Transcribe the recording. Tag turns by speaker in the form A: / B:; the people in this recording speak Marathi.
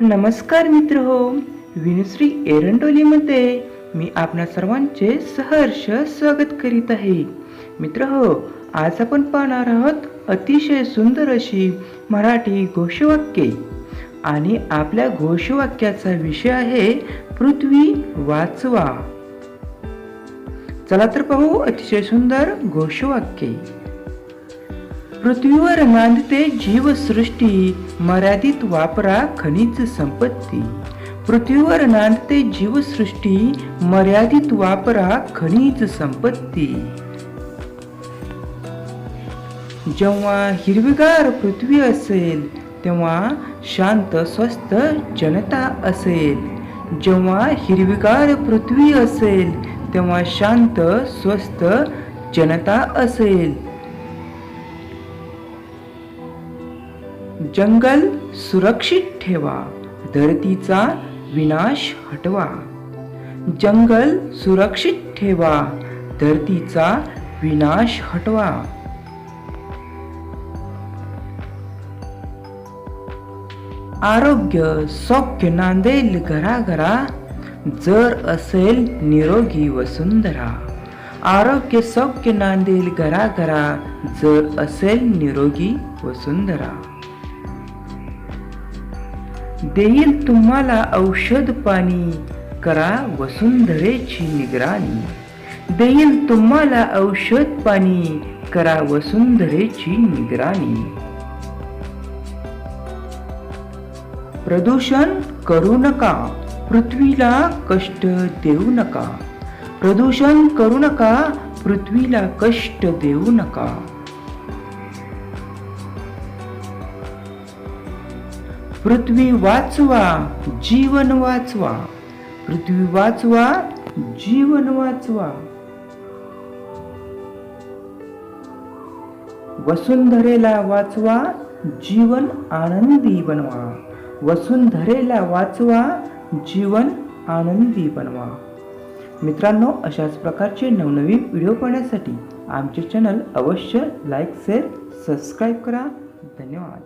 A: नमस्कार मित्र हो. विनुश्री एरंडोलीमध्ये मी आपणा सर्वांचे सहर्ष स्वागत करीत आहे. मित्र हो आज आपण पाहणार आहोत अतिशय सुंदर अशी मराठी घोषवाक्ये. आणि आपल्या घोषवाक्याचा विषय आहे पृथ्वी वाचवा. चला तर पाहू अतिशय सुंदर घोषवाक्ये. पृथ्वीवर नांदते जीवसृष्टी मर्यादित वापरा खनिज संपत्ती. पृथ्वीवर नांदते जीवसृष्टी मर्यादित वापरा खनिज संपत्ती. जेव्हा हिरवीगार पृथ्वी असेल तेव्हा शांत स्वस्त जनता असेल. जेव्हा हिरवीगार पृथ्वी असेल तेव्हा शांत स्वस्त जनता असेल. जंगल सुरक्षित ठेवा धरतीचा विनाश हटवा. जंगल सुरक्षित ठेवा धरतीचा विनाश हटवा. आरोग्य सौख्य नांदेल घराघरा जर असेल निरोगी वसुंधरा आरोग्य सौख्य नांदेल घराघरा जर असेल निरोगी वसुंधरा देईल तुम्हाला औषध पाणी. करा वसुंधरेची निगराणी. देईल तुम्हाला औषध पाणी. करा वसुंधरेची निगराणी. प्रदूषण करू नका. पृथ्वीला कष्ट देऊ नका. प्रदूषण करू नका. पृथ्वीला कष्ट देऊ नका. पृथ्वी वाचवा जीवन वाचवा. पृथ्वी वाचवा जीवन वाचवा. वसुंधरेला वाचवा जीवन आनंदी बनवा. वसुंधरेला वाचवा जीवन आनंदी बनवा. मित्रांनो अशाच प्रकारचे नवनवीन व्हिडिओ पाहण्यासाठी आमचे चॅनल अवश्य लाईक शेअर सबस्क्राईब करा. धन्यवाद.